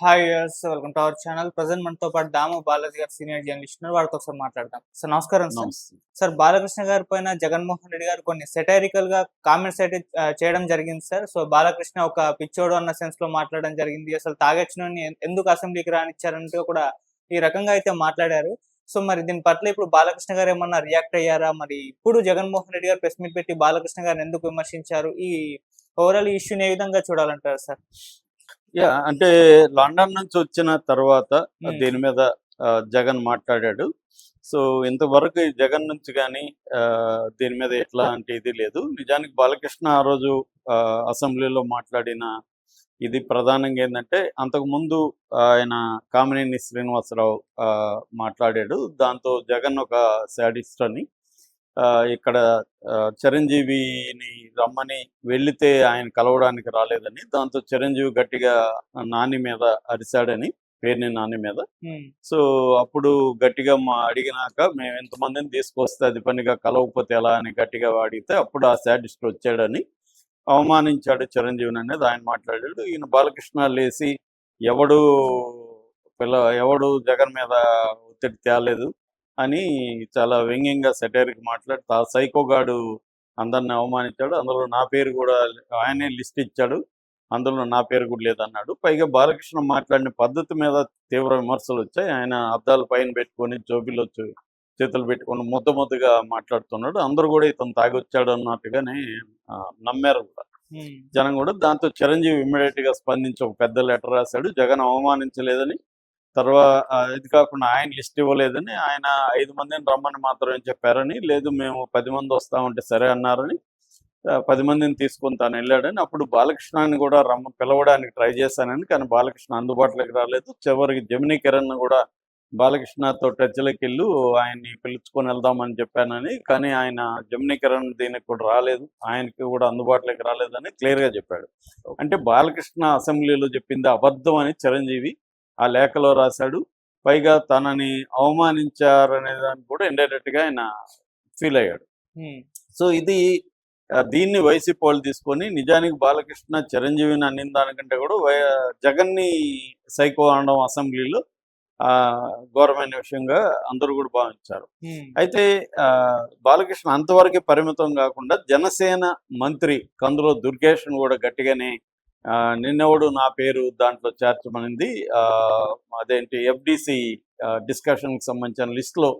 Hi welcome to our channel present మనతో పాటు దాము బాలాజీ గారు సీనియర్ జర్నలిస్ట్ వారితో ఒకసారి మాట్లాడదాం. సార్ నమస్కారం సార్ సార్ బాలకృష్ణ గారి పైన జగన్మోహన్ రెడ్డి గారు కొన్ని సెటైరికల్గా కామెంట్స్ అయితే చేయడం జరిగింది సార్ సో బాలకృష్ణ ఒక పిచ్చోడు అన్న సెన్స్లో మాట్లాడడం జరిగింది. అసలు తాగొచ్చిన ఎందుకు అసెంబ్లీకి రానిచ్చారంటూ కూడా ఈ రకంగా అయితే మాట్లాడారు. సో మరి దీని పట్ల ఇప్పుడు బాలకృష్ణ గారు ఏమన్నా రియాక్ట్ అయ్యారా? మరి ఇప్పుడు జగన్మోహన్ రెడ్డి గారు ప్రెస్ మీట్ పెట్టి బాలకృష్ణ గారిని ఎందుకు విమర్శించారు? ఈ ఓవరాల్ ఇష్యూని ఏ విధంగా చూడాలంటారు సార్ యా అంటే లండన్ నుంచి వచ్చిన తర్వాత. దీని మీద జగన్ మాట్లాడాడు. సో ఇంతవరకు జగన్ నుంచి కానీ దీని మీద ఎట్లాంటి ఇది లేదు. నిజానికి బాలకృష్ణ ఆ రోజు అసెంబ్లీలో మాట్లాడిన ఇది ప్రధానంగా ఏంటంటే అంతకుముందు ఆయన కామినేని శ్రీనివాసరావు ఆ, మాట్లాడాడు. దాంతో జగన్ ఒక శాడిస్ట్ అని. ఇక్కడ చిరంజీవిని రమ్మని వెళ్ళితే ఆయన కలవడానికి రాలేదని దాంతో చిరంజీవి గట్టిగా నాని మీద అరిశాడని పేరుని నాని మీద. సో అప్పుడు గట్టిగా మా అడిగినాక మేము ఎంతమందిని తీసుకొస్తే అది పనిగా కలవకపోతే ఎలా అని గట్టిగా అడిగితే అప్పుడు ఆ శాడిస్ట్ వచ్చాడని అవమానించాడు చిరంజీవిని అనేది ఆయన మాట్లాడాడు. ఈయన బాలకృష్ణ లేసి ఎవడు పిల్ల ఎవడు జగన్ మీద ఒత్తిడి తేలేదు. అని చాలా వ్యంగ్యంగా సెటైర్కి మాట్లాడి సైకోగాడు అందరిని అవమానించాడు. అందులో నా పేరు కూడా ఆయనే లిస్ట్ ఇచ్చాడు. అందులో నా పేరు కూడా లేదన్నాడు. పైగా బాలకృష్ణ మాట్లాడిన పద్ధతి మీద తీవ్ర విమర్శలు వచ్చాయి. ఆయన అద్దాల పైన పెట్టుకొని జోబిలో చేతులు పెట్టుకొని ముద్ద ముద్దగా మాట్లాడుతున్నాడు. అందరూ కూడా ఇతను తాగొచ్చాడు అన్నట్టుగానే నమ్మారు కూడా. జనం కూడా దాంతో చిరంజీవి ఇమ్మీడియట్గా స్పందించి ఒక పెద్ద లెటర్ రాశాడు. జగన్ అవమానించలేదని తర్వాత ఇది కాకుండా ఆయన లిస్ట్ ఇవ్వలేదని ఆయన ఐదు మందిని రమ్మని మాత్రమే చెప్పారని లేదు మేము పది మంది వస్తామంటే సరే అన్నారని పది మందిని తీసుకొని తాను వెళ్ళాడని అప్పుడు బాలకృష్ణని కూడా రమ్మ పిలవడానికి ట్రై చేశానని కానీ బాలకృష్ణ అందుబాటులోకి రాలేదు. చివరికి జమినీ కిరణ్ కూడా బాలకృష్ణతో టచ్లోకి వెళ్ళు ఆయన్ని పిలుచుకొని వెళ్దామని చెప్పానని కానీ ఆయన జమినీ కిరణ్ దీనికి కూడా రాలేదు. ఆయనకి కూడా అందుబాటులోకి రాలేదని క్లియర్గా చెప్పాడు. అంటే బాలకృష్ణ అసెంబ్లీలో చెప్పింది అబద్ధం అని చిరంజీవి ఆ లేఖలో రాశాడు. పైగా తనని అవమానించారనే దాన్ని కూడా ఇండైరెక్ట్గా ఆయన ఫీల్ అయ్యాడు. సో ఇది దీన్ని వైసీపీ వాళ్ళు తీసుకొని నిజానికి బాలకృష్ణ చిరంజీవిని అన్నిన దానికంటే కూడా జగన్ని సైకో అనడం అసెంబ్లీలో ఆ, ఘోరమైన విషయంగా అందరూ కూడా భావించారు. అయితే ఆ, బాలకృష్ణ అంతవరకే పరిమితం కాకుండా జనసేన మంత్రి కందులో దుర్గేష్ను కూడా గట్టిగానే నిన్నెవడు నా పేరు దాంట్లో చేర్చమనింది. ఆ, అదేంటి ఎఫ్డిసి డిస్కషన్కి సంబంధించిన లిస్టులో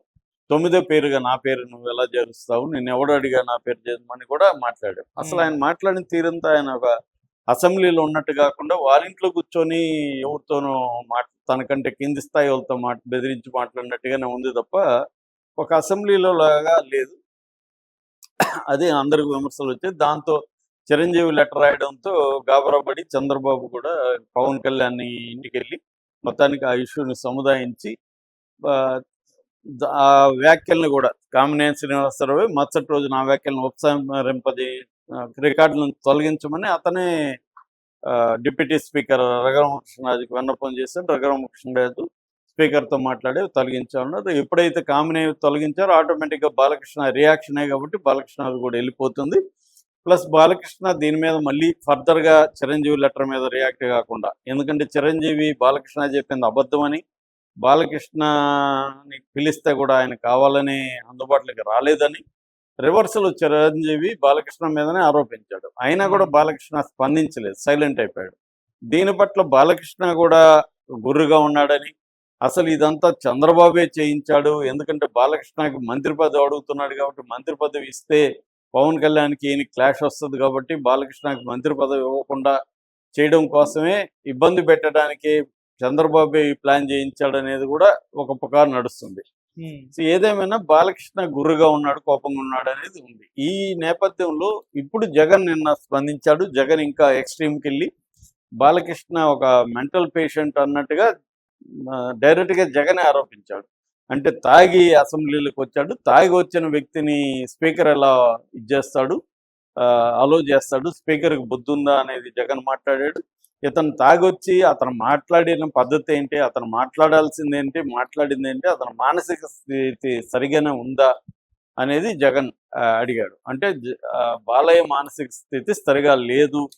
తొమ్మిదో పేరుగా నా పేరు నువ్వు ఎలా చేరుస్తావు నేను ఎవడు అడిగా నా పేరు చేయమని కూడా మాట్లాడాడు. అసలు ఆయన మాట్లాడిన తీరంతా ఆయన ఒక అసెంబ్లీలో ఉన్నట్టు కాకుండా వాళ్ళ ఇంట్లో కూర్చొని ఎవరితోనో మాట్ తనకంటే కింది స్థాయి వాళ్ళతో మాట బెదిరించి మాట్లాడినట్టుగానే ఉంది తప్ప ఒక అసెంబ్లీలో లాగా లేదు. అదే అందరికి విమర్శలు వచ్చాయి. దాంతో చిరంజీవి లెటర్ రాయడంతో గాబరాపడి చంద్రబాబు కూడా పవన్ కళ్యాణ్ ఇంటికి వెళ్ళి మొత్తానికి ఆ ఇష్యూని సముదాయించి ఆ, వ్యాఖ్యలను వ్యాఖ్యల్ని కూడా కామినేని శ్రీనివాసరావు మరుసటి రోజు నా వ్యాఖ్యలను ఉపసంహరింపజే రికార్డులను తొలగించమని అతనే డిప్యూటీ స్పీకర్ రఘురామకృష్ణరాజుకి విన్నపం చేశాడు. రఘురామకృష్ణరాజు స్పీకర్తో మాట్లాడి తొలగించాలన్నారు ఎప్పుడైతే కామినేవి తొలగించారో ఆటోమేటిక్గా బాలకృష్ణ రియాక్షనే కాబట్టి బాలకృష్ణ కూడా వెళ్ళిపోతుంది. ప్లస్ బాలకృష్ణ దీని మీద మళ్ళీ ఫర్దర్గా చిరంజీవి లెటర్ మీద రియాక్ట్ కాకుండా ఎందుకంటే చిరంజీవి బాలకృష్ణ చెప్పింది అబద్ధమని బాలకృష్ణని పిలిస్తే కూడా ఆయన కావాలని అందుబాటులోకి రాలేదని రివర్సల్ చిరంజీవి బాలకృష్ణ మీదనే ఆరోపించాడు. అయినా కూడా బాలకృష్ణ స్పందించలేదు సైలెంట్ అయిపోయాడు. దీని పట్ల బాలకృష్ణ కూడా గుర్రుగా ఉన్నాడని అసలు ఇదంతా చంద్రబాబే చేయించాడు ఎందుకంటే బాలకృష్ణకి మంత్రి పదవి అడుగుతున్నాడు కాబట్టి మంత్రి పదవి ఇస్తే పవన్ కళ్యాణ్కి ఈయన క్లాష్ వస్తుంది కాబట్టి బాలకృష్ణకి మంత్రి పదవి ఇవ్వకుండా చేయడం కోసమే ఇబ్బంది పెట్టడానికి చంద్రబాబు ఈ ప్లాన్ చేయించాడు అనేది కూడా ఒక పుకారు నడుస్తుంది. సో ఏదేమైనా బాలకృష్ణ గుర్రుగా ఉన్నాడు కోపంగా ఉన్నాడు అనేది ఉంది. ఈ నేపథ్యంలో ఇప్పుడు జగన్ నిన్న స్పందించాడు జగన్ ఇంకా ఎక్స్ట్రీమ్కి వెళ్ళి బాలకృష్ణ ఒక మెంటల్ పేషెంట్ అన్నట్టుగా ఆ, direct గా జగనే ఆరోపించాడు. అంటే తాగి అసెంబ్లీలోకి వచ్చాడు. తాగి వచ్చిన వ్యక్తిని స్పీకర్ ఎలా ఇచ్చేస్తాడు? అలో చేస్తాడు. స్పీకర్కి బుద్ధి ఉందా అనేది జగన్ మాట్లాడాడు. ఇతను తాగొచ్చి అతను మాట్లాడిన పద్ధతి ఏంటి? అతను మాట్లాడాల్సింది ఏంటి? మాట్లాడింది ఏంటి? అతను మానసిక స్థితి సరిగానే ఉందా అనేది జగన్ అడిగాడు. అంటే జ- బాలయ్య మానసిక స్థితి సరిగా లేదు.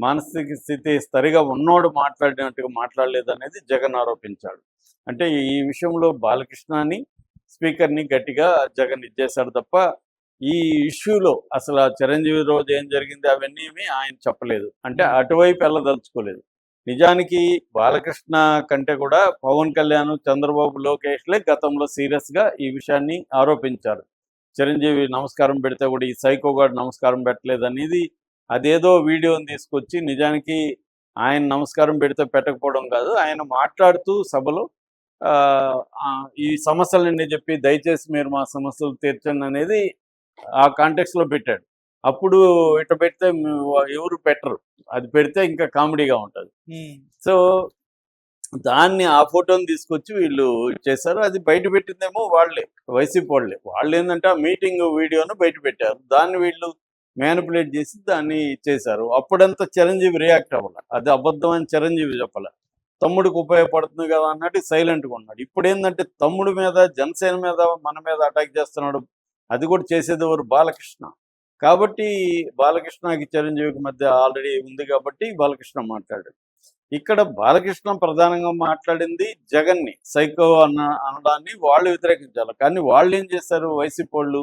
మానసిక స్థితి సరిగా ఉన్నోడు మాట్లాడినట్టుగా మాట్లాడలేదు అనేది జగన్ ఆరోపించాడు. అంటే ఈ విషయంలో బాలకృష్ణని స్పీకర్ని గట్టిగా జగన్ ఇచ్చేశాడు తప్ప ఈ ఇష్యూలో అసలు ఆ చిరంజీవి రోజు ఏం జరిగింది అవన్నీ ఏమీ ఆయన చెప్పలేదు. అంటే అటువైపు వెళ్ళదలుచుకోలేదు. నిజానికి బాలకృష్ణ కంటే కూడా పవన్ కళ్యాణ్ చంద్రబాబు లోకేష్లే గతంలో సీరియస్గా ఈ విషయాన్ని ఆరోపించారు. చిరంజీవి నమస్కారం పెడితే కూడా ఈ సైకోగాడు నమస్కారం పెట్టలేదు అనేది అదేదో వీడియోని తీసుకొచ్చి నిజానికి ఆయన నమస్కారం పెడితే పెట్టకపోవడం కాదు. ఆయన మాట్లాడుతూ సభలో ఈ సమస్యలన్నీ చెప్పి దయచేసి మీరు మా సమస్యలు తీర్చండి అనేది ఆ కాంటెక్స్లో పెట్టాడు. అప్పుడు ఇట పెడితే ఎవరు పెట్టరు. అది పెడితే ఇంకా కామెడీగా ఉంటుంది. సో దాన్ని ఆ ఫోటోని తీసుకొచ్చి వీళ్ళు చేశారు. అది బయట పెట్టిందేమో వాళ్ళే వైసీపీ వాళ్ళే. వాళ్ళు ఏంటంటే ఆ మీటింగ్ వీడియోను బయట పెట్టారు. దాన్ని వీళ్ళు మ్యానిపులేట్ చేసి దాన్ని ఇచ్చేశారు అప్పుడంతా చిరంజీవి రియాక్ట్ అవ్వాలి. అది అబద్ధం అని చిరంజీవి చెప్పాల. తమ్ముడికి ఉపయోగపడుతుంది కదా అన్నట్టు సైలెంట్గా ఉన్నాడు. ఇప్పుడు ఏంటంటే తమ్ముడి మీద జనసేన మీద మన మీద అటాక్ చేస్తున్నాడు. అది కూడా చేసేది ఎవరు? బాలకృష్ణ. కాబట్టి బాలకృష్ణకి చిరంజీవికి మధ్య ఆల్రెడీ ఉంది కాబట్టి బాలకృష్ణ మాట్లాడాడు. ఇక్కడ బాలకృష్ణ ప్రధానంగా మాట్లాడింది జగన్ని సైకో అన్న అనడాన్ని వాళ్ళు వ్యతిరేకించాలి. కానీ వాళ్ళు ఏం చేశారు? వైసీపీ వాళ్ళు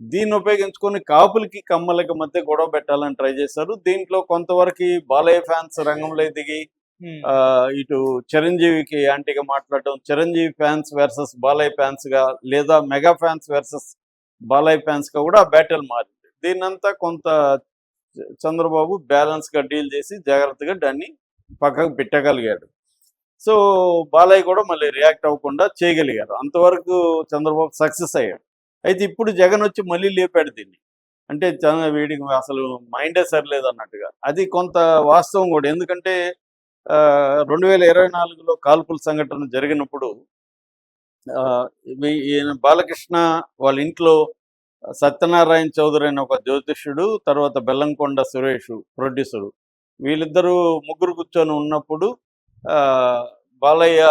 దీన్ని ఉపయోగించుకొని కాపులకి కమ్మలకి మధ్య గొడవ పెట్టాలని ట్రై చేశారు. దీంట్లో కొంతవరకు బాలయ్య ఫ్యాన్స్ రంగంలో దిగి ఇటు చిరంజీవికి యాంటీగా మాట్లాడటం చిరంజీవి ఫ్యాన్స్ వర్సెస్ బాలయ్య ఫ్యాన్స్గా లేదా మెగా ఫ్యాన్స్ వర్సెస్ బాలయ్య ఫ్యాన్స్గా కూడా బ్యాటిల్ మారింది. దీన్నంతా కొంత చంద్రబాబు బ్యాలెన్స్గా డీల్ చేసి జాగ్రత్తగా దాన్ని పక్కకు పెట్టగలిగాడు. సో బాలయ్య కూడా మళ్ళీ రియాక్ట్ అవ్వకుండా చేయగలిగారు. అంతవరకు చంద్రబాబు సక్సెస్ అయ్యాడు. అయితే ఇప్పుడు జగన్ వచ్చి మళ్ళీ లేపాడు దీన్ని. అంటే చాలా వీడికి అసలు మైండే సరిలేదు అన్నట్టుగా అది కొంత వాస్తవం కూడా. ఎందుకంటే రెండు వేల ఇరవై నాలుగులో కాల్పుల సంఘటన జరిగినప్పుడు ఆ, ఈయన బాలకృష్ణ వాళ్ళ ఇంట్లో సత్యనారాయణ చౌదరి అనే ఒక జ్యోతిష్యుడు తర్వాత బెల్లంకొండ సురేష్ ప్రొడ్యూసరు. వీళ్ళిద్దరూ ముగ్గురు కూర్చొని ఉన్నప్పుడు ఆ, బాలయ్య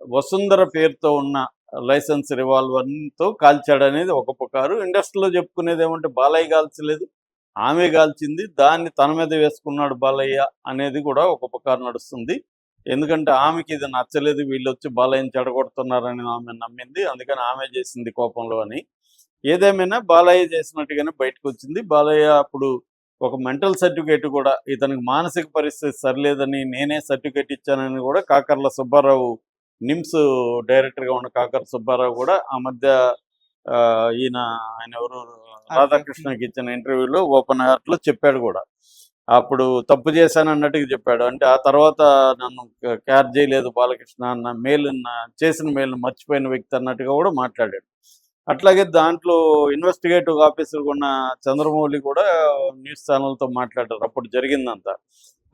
వసుంధర పేరుతో ఉన్న లైసెన్స్ రివాల్వర్తో కాల్చాడు అనేది ఒక పుకారు ఇండస్ట్రీలో చెప్పుకునేది ఏమంటే బాలయ్య కాల్చలేదు. ఆమె కాల్చింది. దాన్ని తన మీద వేసుకున్నాడు బాలయ్య అనేది కూడా ఒక పుకారు నడుస్తుంది. ఎందుకంటే ఆమెకి ఇది నచ్చలేదు. వీళ్ళు వచ్చి బాలయ్యని చెడగొడుతున్నారని ఆమె నమ్మింది. అందుకని ఆమె చేసింది కోపంలో అని. ఏదేమైనా బాలయ్య చేసినట్టుగానే బయటకు వచ్చింది బాలయ్య అప్పుడు ఒక మెంటల్ సర్టిఫికేట్ కూడా ఇతనికి మానసిక పరిస్థితి సరిలేదని నేనే సర్టిఫికేట్ ఇచ్చానని కూడా కాకర్ల సుబ్బారావు నిమ్స్ డైరెక్టర్గా ఉన్న కాకర సుబ్బారావు కూడా ఆ మధ్య ఆ, ఈయన ఆయన ఎవరు? రాధాకృష్ణకి ఇచ్చిన ఇంటర్వ్యూలో ఓపెన్ హార్ట్లో చెప్పాడు కూడా. అప్పుడు తప్పు చేశాను అన్నట్టుగా చెప్పాడు. అంటే ఆ తర్వాత నన్ను కేర్ చేయలేదు బాలకృష్ణ అన్న మేలు చేసిన మేలు మర్చిపోయిన వ్యక్తి అన్నట్టుగా కూడా మాట్లాడాడు. అట్లాగే దాంట్లో ఇన్వెస్టిగేటివ్ ఆఫీసర్ ఉన్న చంద్రమౌళి కూడా న్యూస్ ఛానల్తో మాట్లాడారు. అప్పుడు జరిగిందంతా.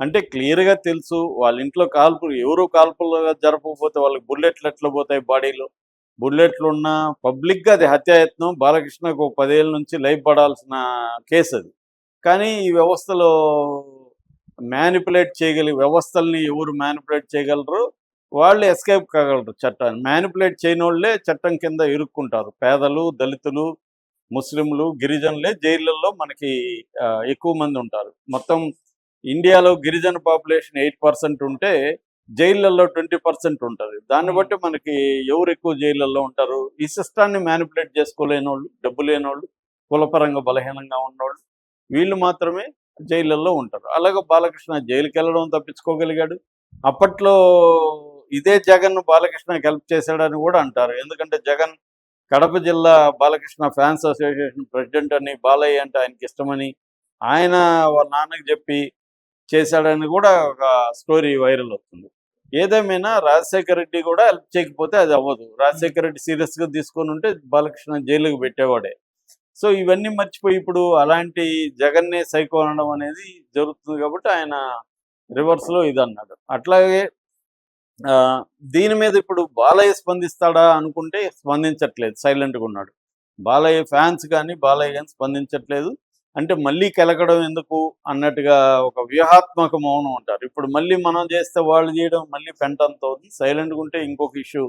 అంటే క్లియర్గా తెలుసు వాళ్ళ ఇంట్లో కాల్పులు ఎవరు కాల్పులు జరపకపోతే వాళ్ళకి బుల్లెట్లు ఎట్లా పోతాయి బాడీలో? బుల్లెట్లు ఉన్న పబ్లిక్గా అది హత్యాయత్నం. బాలకృష్ణకు ఒక పదేళ్ళ నుంచి లైఫ్ పడాల్సిన కేసు అది. కానీ ఈ వ్యవస్థలో మ్యానిపులేట్ చేయగలిగే వ్యవస్థల్ని ఎవరు మ్యానిపులేట్ చేయగలరు? వాళ్ళు ఎస్కేప్ కాగలరు చట్టాన్ని. మ్యానిపులేట్ చేయని వాళ్ళే చట్టం కింద ఇరుక్కుంటారు. పేదలు దళితులు ముస్లింలు గిరిజనులే జైళ్ళల్లో మనకి ఎక్కువ మంది ఉంటారు. మొత్తం ఇండియాలో గిరిజన పాపులేషన్ ఎయిట్ పర్సెంట్ ఉంటే జైళ్ళల్లో ట్వంటీ పర్సెంట్ ఉంటుంది. దాన్ని. బట్టి మనకి ఎవరు ఎక్కువ జైళ్ళల్లో ఉంటారు? ఈ సిస్టాన్ని మ్యానిపులేట్ చేసుకోలేని వాళ్ళు డబ్బు లేని వాళ్ళు కులపరంగా బలహీనంగా ఉన్నవాళ్ళు వీళ్ళు మాత్రమే జైళ్ళల్లో ఉంటారు. అలాగే బాలకృష్ణ జైలుకి వెళ్ళడం తప్పించుకోగలిగాడు. అప్పట్లో ఇదే జగన్ బాలకృష్ణకి హెల్ప్ చేశాడని కూడా అంటారు. ఎందుకంటే జగన్ కడప జిల్లా బాలకృష్ణ ఫ్యాన్స్ అసోసియేషన్ ప్రెసిడెంట్ అని బాలయ్య అంటే ఆయనకి ఇష్టమని ఆయన వాళ్ళ నాన్నకి చెప్పి చేశాడని కూడా ఒక స్టోరీ వైరల్ అవుతుంది. ఏదేమైనా రాజశేఖర రెడ్డి కూడా హెల్ప్ చేయకపోతే అది అవ్వదు. రాజశేఖర రెడ్డి సీరియస్గా తీసుకొని ఉంటే బాలకృష్ణ జైలుకు పెట్టేవాడే. సో ఇవన్నీ మర్చిపోయి ఇప్పుడు అలాంటి జగన్నే సైకో అనడం అనేది జరుగుతుంది కాబట్టి ఆయన రివర్స్లో ఇది అన్నాడు అట్లాగే ఆ, దీని మీద ఇప్పుడు బాలయ్య స్పందిస్తాడా అనుకుంటే స్పందించట్లేదు. సైలెంట్గా ఉన్నాడు. బాలయ్య ఫ్యాన్స్ కానీ బాలయ్య కానీ స్పందించట్లేదు. అంటే మళ్ళీ కలకడం ఎందుకు అన్నట్టుగా ఒక వ్యూహాత్మక మౌనం ఉంటారు ఇప్పుడు మళ్ళీ మనం చేస్తే వాళ్ళు చేయడం మళ్ళీ పెంటంత అవుతుంది సైలెంట్గా ఉంటే ఇంకొక ఇష్యూ